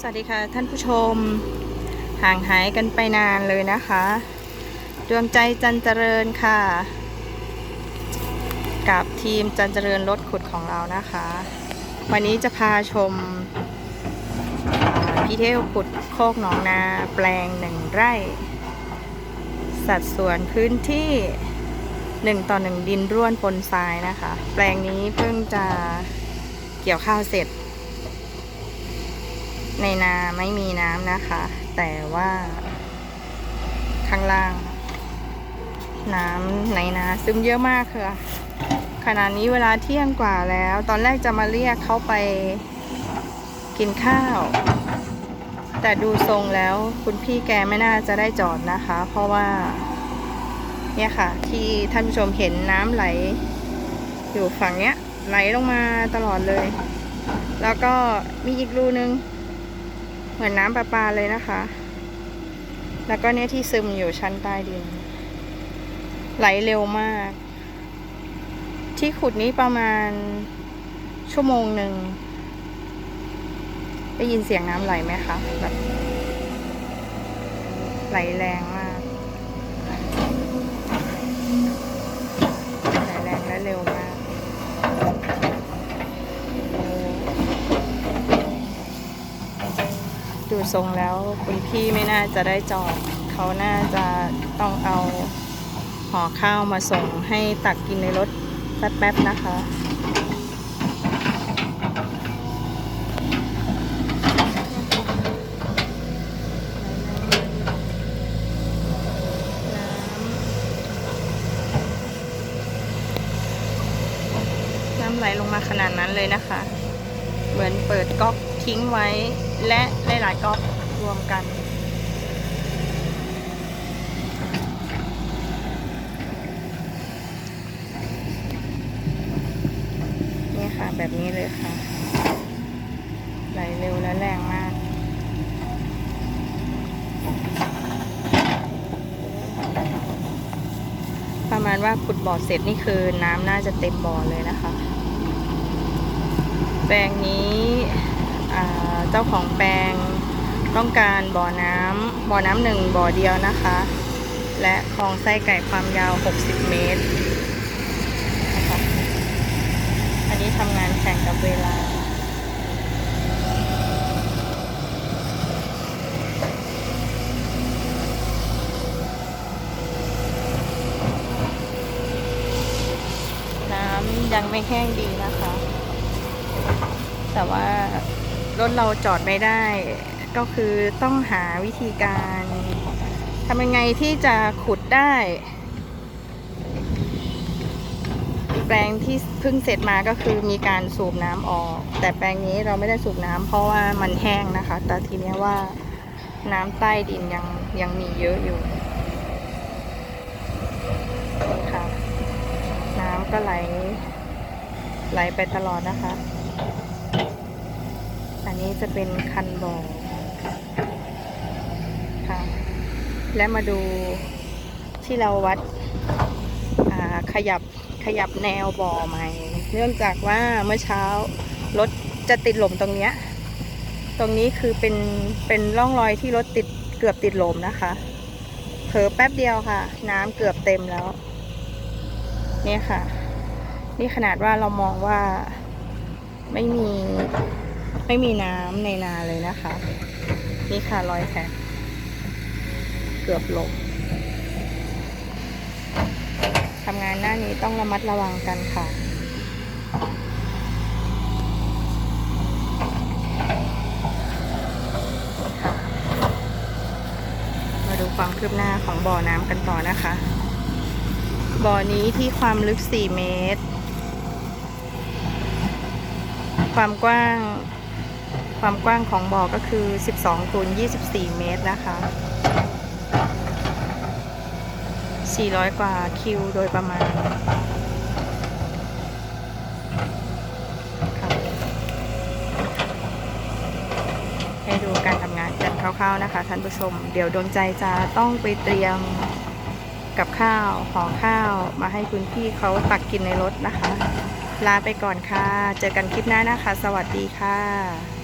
สวัสดีค่ะท่านผู้ชม ห่างหายกันไปนานเลยนะคะ ดวงใจจันเจริญค่ะ กับทีมจันเจริญรถขุดของเรานะคะ วันนี้จะพาชมอ่าพี่เทวขุดโคกหนองนาแปลงหนึ่งไร่ สัดส่วนพื้นที่หนึ่งต่อหนึ่งดินร่วนปนทรายนะคะ แปลงนี้เพิ่งจะเกี่ยวข้าวเสร็จ ในนาไม่มีน้ำนะคะ แต่ว่าข้างล่าง น้ำในนาซึมเยอะมากค่ะขณะนี้เวลาเที่ยงกว่าแล้ว ตอนแรกจะมาเรียกเขาไปกินข้าว แต่ดูทรงแล้วคุณพี่แกไม่น่าจะได้จอดนะคะ เพราะว่า เนี่ยค่ะ ที่ท่านผู้ชมเห็นน้ำไหล อยู่ฝั่งเนี้ย ไหลลงมาตลอดเลย แล้วก็มีอีกรูนึง เหมือนน้ำประปาเลยนะคะ แล้วก็เนี่ยที่ซึมอยู่ชั้นใต้ดิน ไหลเร็วมาก ที่ขุดนี้ประมาณชั่วโมงหนึ่งได้ยินเสียงน้ำไหลไหมคะแบบไหลแรงมาก ไหลแรงและเร็วมากโอ้ ดู ทรงแล้ว คุณพี่ไม่น่าจะได้จอดเขาน่าจะต้องเอาห่อข้าวมาส่งให้ตักกินในรถแป๊บๆนะคะน้ำไหลลงมาขนาดนั้นเลยนะคะ เหมือนเปิดก๊อกทิ้งไว้ และหลายๆก๊อกรวมกัน นี่ค่ะแบบนี้เลยค่ะ ไหลเร็วและแรงมากประมาณว่าขุดบ่อเสร็จนี่คือน้ำน่าจะเต็มบ่อเลยนะคะ แปลงนี้ เจ้าของแปลงต้องการบ่อน้ำบ่อน้ำหนึ่งบ่อเดียวนะคะ และคลองไส้ไก่ความยาว 60 เมตรนะคะอันนี้ทำงานแข่งกับเวลาน้ำยังไม่แห้งดีนะคะ แต่ว่า รถเราจอดไม่ได้ ก็คือต้องหาวิธีการทำยังไงที่จะขุดได้ แปลงที่เพิ่งเสร็จมาก็คือมีการสูบน้ำออก แต่แปลงนี้เราไม่ได้สูบน้ำเพราะว่ามันแห้งนะคะ แต่ทีนี้ว่าน้ำใต้ดินยังยังมีเยอะอยู่นี่ค่ะ น้ำก็ไหลไหลไปตลอดนะคะ อันนี้จะเป็นคันบ่อค่ะ และมาดูที่เราวัดขยับขยับแนวบ่อใหม่ เนื่องจากว่าเมื่อเช้ารถจะติดหล่มตรงเนี้ย ตรงนี้คือเป็นเป็นร่องรอยที่รถติดเกือบติดหล่มนะคะเผลอแป๊บเดียวค่ะ น้ำเกือบเต็มแล้ว เนี่ยค่ะ นี่ขนาดว่าเรามองว่าไม่มี ไม่มีน้ำในนาเลยนะคะ นี่ค่ะรอยแผลเกือบหลบทำงานหน้านี้ต้องระมัดระวังกันค่ะค่ะมาดูความคืบหน้าของบ่อน้ำกันต่อนะคะ บ่อนี้ที่ความลึก 4 เมตร ความกว้าง ความกว้างของบ่อก็คือ 12คูณ24 เมตรนะคะ 400 กว่าคิวโดยประมาณค่ะให้ดูการทำงานกันคร่าวๆนะคะท่านผู้ชม เดี๋ยวดวงใจจะต้องไปเตรียมกับข้าวห่อข้าวมาให้คุณพี่เขาตักกินในรถนะคะ ลาไปก่อนค่ะ เจอกันคลิปหน้านะคะ สวัสดีค่ะ